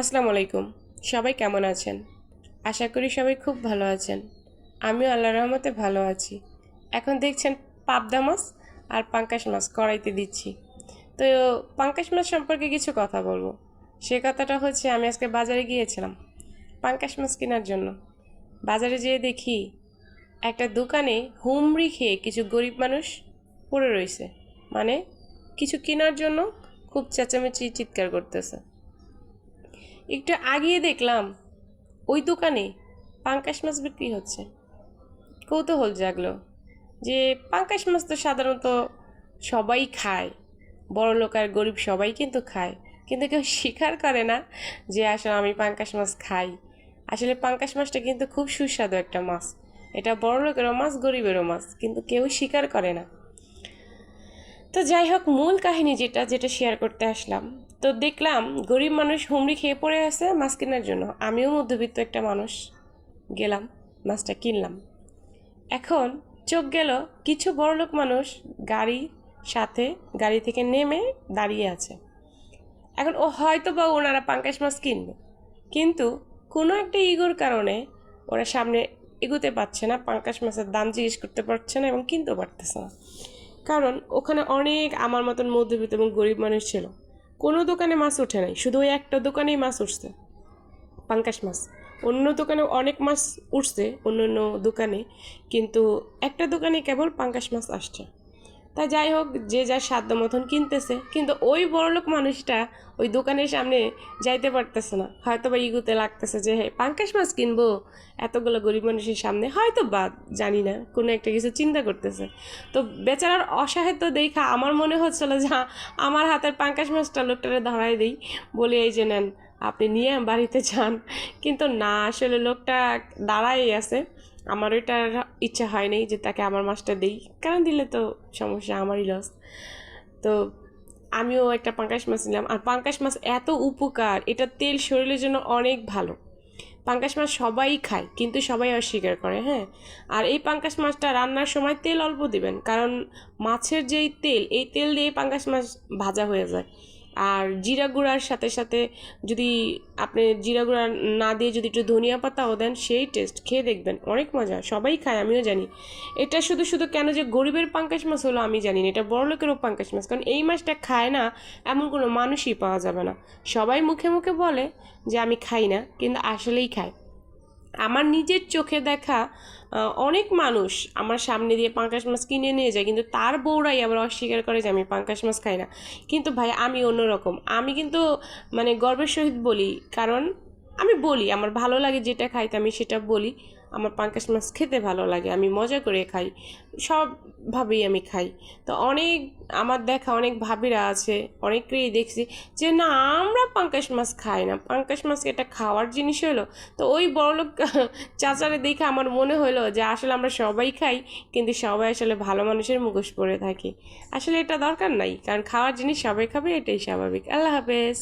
আসসালামু আলাইকুম। সবাই কেমন আছেন? আশা করি সবাই খুব ভালো আছেন। আমিও আল্লাহ রহমতে ভালো আছি। এখন দেখছেন পাবদা মাছ আর পাঙ্কাশ মাছ কড়াইতে দিচ্ছি। তো পাঙ্কাশ মাছ সম্পর্কে কিছু কথা বলব। সে কথাটা হচ্ছে, আমি আজকে বাজারে গিয়েছিলাম পাঙ্কাশ মাছ কেনার জন্য। বাজারে যেয়ে দেখি, একটা দোকানে হুমড়ি খেয়ে কিছু গরিব মানুষ পড়ে রয়েছে। মানে কিছু কেনার জন্য খুব চেঁচামেচি, চিৎকার করতেছে। একটু আগিয়ে দেখলাম, ওই দোকানে পাঙ্কাশ মাছ বিক্রি হচ্ছে। কৌতূহল জাগলো যে পাঙ্কাশ মাছ তো সাধারণত সবাই খায়, বড় লোক আর গরিব সবাই কিন্তু খায়। কিন্তু কেউ স্বীকার করে না যে আসলে আমি পাঙ্কাশ মাছ খাই। আসলে পাঙ্কাশ মাছটা কিন্তু খুব সুস্বাদু একটা মাছ। এটা বড় লোকেরও মাছ, গরিবেরও মাছ, কিন্তু কেউ স্বীকার করে না। তো যাই হোক, মূল কাহিনী যেটা যেটা শেয়ার করতে আসলাম তো দেখলাম গরিব মানুষ হুমড়ি খেয়ে পড়ে আছে মাছ কেনার জন্য। আমিও মধ্যবিত্ত একটা মানুষ গেলাম, মাছটা কিনলাম। এখন চোখ গেল কিছু বড়লোক মানুষ গাড়ি সাথে গাড়ি থেকে নেমে দাঁড়িয়ে আছে। এখন ও হয়তো বা ওনারা পাঙ্কাশ মাছ কিনবে, কিন্তু কোনো একটা ইগোর কারণে ওরা সামনে এগোতে পারছে না, পাঙ্কাশ মাছের দাম জিজ্ঞেস করতে পারছে না এবং কিনতেও পারতেছে না। কারণ ওখানে অনেক আমার মতন মধ্যবিত্ত এবং গরিব মানুষ ছিল। কোনো দোকানে মাছ ওঠে নাই, শুধু ওই একটা দোকানেই মাছ উঠছে, পাঙ্কাশ মাছ। অন্য দোকানে অনেক মাছ উঠছে অন্য অন্য দোকানে, কিন্তু একটা দোকানে কেবল পাঙ্কাশ মাছ আসছে। তা যাই হোক, যে যার সাধ্য মতন কিনতেছে। কিন্তু ওই বড়লোক মানুষটা ওই দোকানের সামনে যাইতে পারতেছে না। হয়তো বা ইগুতে লাগতেছে যে হ্যাঁ পাঙ্কাশ মাছ কিনবো? এতগুলো গরিব মানুষের সামনে হয়তো বা জানি না, কোনো একটা কিছু চিন্তা করতেছে। তো বেচারার অসহায়ত্ব দেখা আমার মনে হচ্ছিল যে আমার হাতের পাঙ্কাশ মাছটা লোকটারে ধরাই দিই। বলে, এই যে নেন আপনি নিয়ে বাড়িতে যান। কিন্তু না, আসলে লোকটা দাঁড়াই আছে। আমার ওইটার ইচ্ছা হয়নি যে তাকে আমার মাছটা দিই। কারণ দিলে তো সমস্যা, আমারই লস তো আমিও একটা পাঙ্কাশ মাছ নিলাম। আর পাঙ্কাশ মাছ এত উপকার, এটা তেল শরীরের জন্য অনেক ভালো। পাঙ্কাশ মাছ সবাই খায়, কিন্তু সবাই অস্বীকার করে হ্যাঁ? আর এই পাঙ্কাশ মাছটা রান্নার সময় তেল অল্প দিবেন। কারণ মাছের যেই তেল, এই তেল দিয়ে পাঙ্কাশ মাছ ভাজা হয়ে যায়। আর জিরা গুঁড়ার সাথে সাথে যদি আপনি জিরা গুঁড়া না দিয়ে যদি একটু ধনিয়া পাতাও দেন, সেই টেস্ট খেয়ে দেখবেন। অনেক মজা, সবাই খায়, আমিও জানি। এটা শুধু শুধু কেন যে গরিবের পাঙ্কাশ মাছ হলো আমি জানি না, এটা বড় লোকেরও পাঙ্কাশ মাছ, কারণ এই মাছটা খায় না এমন কোনো মানুষই পাওয়া যাবে না। সবাই মুখে মুখে বলে যে আমি খাই না, কিন্তু আসলেই খায়। আমার নিজের চোখে দেখা অনেক মানুষ আমার সামনে দিয়ে পাঙ্কাশ মাছ কিনে নিয়ে যায়, কিন্তু তার বউরাই আবার অস্বীকার করে যে আমি পাঙ্কাশ মাছ খাই না। কিন্তু ভাই, আমি অন্যরকম। আমি কিন্তু মানে গর্বের সহিত বলি, কারণ আমি বলি, আমার ভালো লাগে যেটা খাইতে, আমি সেটা বলি। আমার পাঙ্কাশ মাছ খেতে ভালো লাগে, আমি মজা করে খাই। সবভাবেই আমি খাই। তো অনেক, আমার দেখা অনেক ভাবিরা আছে অনেকেই দেখছি যে, না, আমরা পাঙ্কাশ মাছ খাই না। পাঙ্কাশ মাছ এটা খাওয়ার জিনিস হলো তো ওই বড়লোক চাচারে দেখে আমার মনে হলো যে, আসলে আমরা সবাই খাই, কিন্তু সবাই আসলে ভালো মানুষের মুখোশ পরে থাকি। আসলে এটা দরকার নাই, কারণ খাওয়ার জিনিস সবাই খাবে, এটাই স্বাভাবিক। আল্লাহ হাফেজ।